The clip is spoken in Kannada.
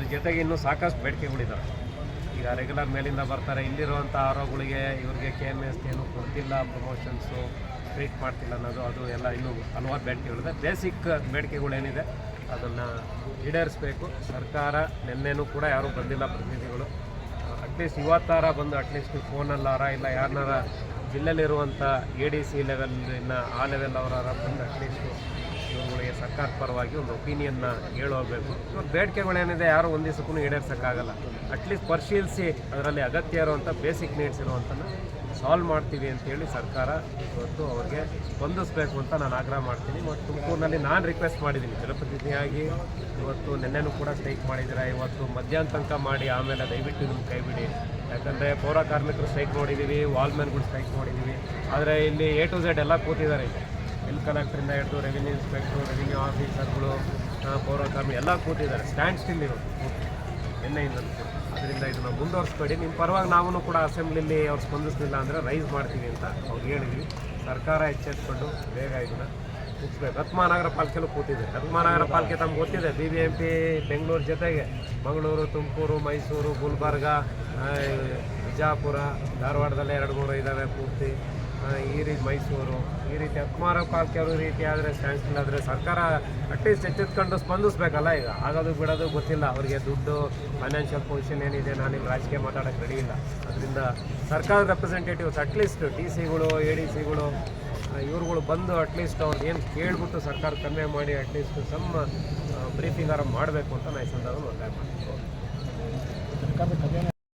ಅದ್ರ ಜೊತೆಗೆ ಇನ್ನೂ ಸಾಕಷ್ಟು ಬೇಡಿಕೆಗಳಿದ್ದಾವೆ ಈಗ ರೆಗ್ಯುಲರ್ ಮೇಲಿಂದ ಬರ್ತಾರೆ. ಇಲ್ಲಿರುವಂಥ ಆರೋಗಳಿಗೆ ಇವ್ರಿಗೆ ಕೆ ಎಂ ಎಸ್ ಏನು ಕೊಡ್ತಿಲ್ಲ ಪ್ರಮೋಷನ್ಸು ಟ್ರೀಟ್ ಮಾಡ್ತಿಲ್ಲ ಅನ್ನೋದು, ಅದು ಎಲ್ಲ ಇನ್ನೂ ಹಲವಾರು ಬೇಡಿಕೆಗಳಿದೆ. ಬೇಸಿಕ್ ಬೇಡಿಕೆಗಳೇನಿದೆ, ಅದನ್ನು ಈಡೇರಿಸಬೇಕು. ಸರ್ಕಾರ ನಿನ್ನೆನೂ ಕೂಡ ಯಾರೂ ಬಂದಿಲ್ಲ ಪ್ರತಿನಿಧಿಗಳು. ಅಟ್ಲೀಸ್ಟ್ ಇವತ್ತಾರ ಬಂದು ಅಟ್ಲೀಸ್ಟ್ ಫೋನಲ್ಲಾರ ಇಲ್ಲ ಯಾರನ್ನಾರ ಜಿಲ್ಲೆಯಲ್ಲಿರುವಂಥ ಎ ಡಿ ಸಿ ಲೆವೆಲ್ನ ಆ ಲೆವೆಲ್ ಅವರಾರ ಬಂದು ಅಟ್ಲೀಸ್ಟ್ ಇವುಗಳಿಗೆ ಸರ್ಕಾರ ಪರವಾಗಿ ಒಂದು ಒಪಿನಿಯನ್ನ ಹೇಳೋಗ್ಬೇಕು ಇವ್ರ ಬೇಡಿಕೆಗಳೇನಿದೆ, ಯಾರು ಒಂದು ದಿವಸಕ್ಕೂ ಈಡೇರ್ಸೋಕ್ಕಾಗಲ್ಲ. ಅಟ್ಲೀಸ್ಟ್ ಪರಿಶೀಲಿಸಿ ಅದರಲ್ಲಿ ಅಗತ್ಯ ಇರುವಂಥ ಬೇಸಿಕ್ ನೀಡ್ಸ್ ಇರುವಂಥ ಸಾಲ್ವ್ ಮಾಡ್ತೀವಿ ಅಂತೇಳಿ ಸರ್ಕಾರ ಇವತ್ತು ಅವ್ರಿಗೆ ಸ್ಪಂದಿಸ್ಬೇಕು ಅಂತ ನಾನು ಆಗ್ರಹ ಮಾಡ್ತೀನಿ. ಮತ್ತು ತುಮಕೂರಿನಲ್ಲಿ ನಾನು ರಿಕ್ವೆಸ್ಟ್ ಮಾಡಿದ್ದೀನಿ. ಜನಪ್ರತಿನಿಧಿಯಾಗಿ ಇವತ್ತು ನಿನ್ನೆನೂ ಕೂಡ ಸ್ಟ್ರೈಕ್ ಮಾಡಿದ್ದೀರಾ? ಇವತ್ತು ಮಧ್ಯಾಹ್ನ ತನಕ ಮಾಡಿ, ಆಮೇಲೆ ದಯವಿಟ್ಟು ನಿಮ್ಮ ಕೈ ಬಿಡಿ. ಯಾಕಂದರೆ ಪೌರ ಕಾರ್ಮಿಕರು ಸ್ಟ್ರೈಕ್ ನೋಡಿದ್ದೀವಿ ವಾಲ್ಮ್ಯಾನ್ಗಳು ಸ್ಟ್ರೈಕ್ ನೋಡಿದ್ದೀವಿ ಆದರೆ ಇಲ್ಲಿ ಎ ಟು ಝೆಡ್ ಎಲ್ಲ ಕೂತಿದ್ದಾರೆ ಇಲ್ಲಿ. ಬಿಲ್ ಕಲೆಕ್ಟ್ರಿಂದ ಹಿಡಿದು ರೆವಿನ್ಯೂ ಇನ್ಸ್ಪೆಕ್ಟ್ರು, ರೆವಿನ್ಯೂ ಆಫೀಸರ್ಗಳು ಪೌರಕಾರ್ಮಿ ಎಲ್ಲ ಕೂತಿದ್ದಾರೆ. ಸ್ಟ್ಯಾಂಡ್ ಸ್ಟಿಲ್ ಇರೋದು. ನಿನ್ನೆಯಿಂದ ಅದರಿಂದ ಇದನ್ನು ಮುಂದುವರಿಸ್ಬೇಡಿ. ನಿಮ್ಮ ಪರವಾಗಿ ನಾವು ಕೂಡ ಅಸೆಂಬ್ಲಿಲಿ ಅವ್ರು ಸ್ಪಂದಿಸಲಿಲ್ಲ ಅಂದರೆ ರೈಸ್ ಮಾಡ್ತೀವಿ ಅಂತ ಅವ್ರಿಗೆ ಹೇಳಿದ್ವಿ. ಸರ್ಕಾರ ಎಚ್ಚೆತ್ಕೊಂಡು ಬೇಗ ಇದನ್ನು ಮುಗಿಸ್ಬೇಕು. ಹತ್ತು ಮಹಾನಗರ ಪಾಲಿಕೆಲೂ ಕೂತಿದೆ. ಹತ್ತು ಮಹಾನಗರ ಪಾಲಿಕೆ ತಮ್ಗೆ ಗೊತ್ತಿದೆ. B B M P Bengaluru ಜೊತೆಗೆ. ಮಂಗಳೂರು, ತುಮಕೂರು, ಮೈಸೂರು, ಗುಲ್ಬರ್ಗ ಬಿಜಾಪುರ, ಧಾರವಾಡದಲ್ಲೇ ಎರಡು ಮೂರು ಇದ್ದಾವೆ ಪೂರ್ತಿ. ಈ ರೀತಿ ಮೈಸೂರು. ಈ ರೀತಿ ಅಕ್ಮಾರ ಕಾಲ್ ಈ ರೀತಿ ಆದರೆ ಸ್ಯಾಂಕ್ಷನ್ ಆದರೆ ಸರ್ಕಾರ ಅಟ್ಲೀಸ್ಟ್ ಎಚ್ಚೆತ್ಕೊಂಡು ಸ್ಪಂದಿಸ್ಬೇಕಲ್ಲ ಈಗ. ಆಗೋದು ಬಿಡೋದು ಗೊತ್ತಿಲ್ಲ. ಅವರಿಗೆ ದುಡ್ಡು ಫೈನಾನ್ಷಿಯಲ್ ಪೊಸಿಷನ್ ಏನಿದೆ ನಾನು ಇಲ್ಲಿ ರಾಜಕೀಯ ಮಾತಾಡೋಕ್ಕೆ ರೆಡಿ ಇಲ್ಲ. ಅದರಿಂದ ಸರ್ಕಾರದ ರೆಪ್ರೆಸೆಂಟೇಟಿವ್ಸ್ ಅಟ್ಲೀಸ್ಟ್ ಟಿ ಸಿಗಳು ಎ ಡಿ ಸಿಗಳು ಇವ್ರುಗಳು ಬಂದು ಅಟ್ಲೀಸ್ಟ್ ಅವ್ರು ಏನು ಕೇಳಿಬಿಟ್ಟು ಸರ್ಕಾರ ಕಮ್ಮಿ ಮಾಡಿ ಅಟ್ಲೀಸ್ಟ್ ಸಮ್ ಆರ ಮಾಡಬೇಕು ಅಂತ ನಾನು ಈ ಸಂದರ್ಭದಲ್ಲಿ ಒತ್ತಾಯ ಮಾಡ್ತೀನಿ.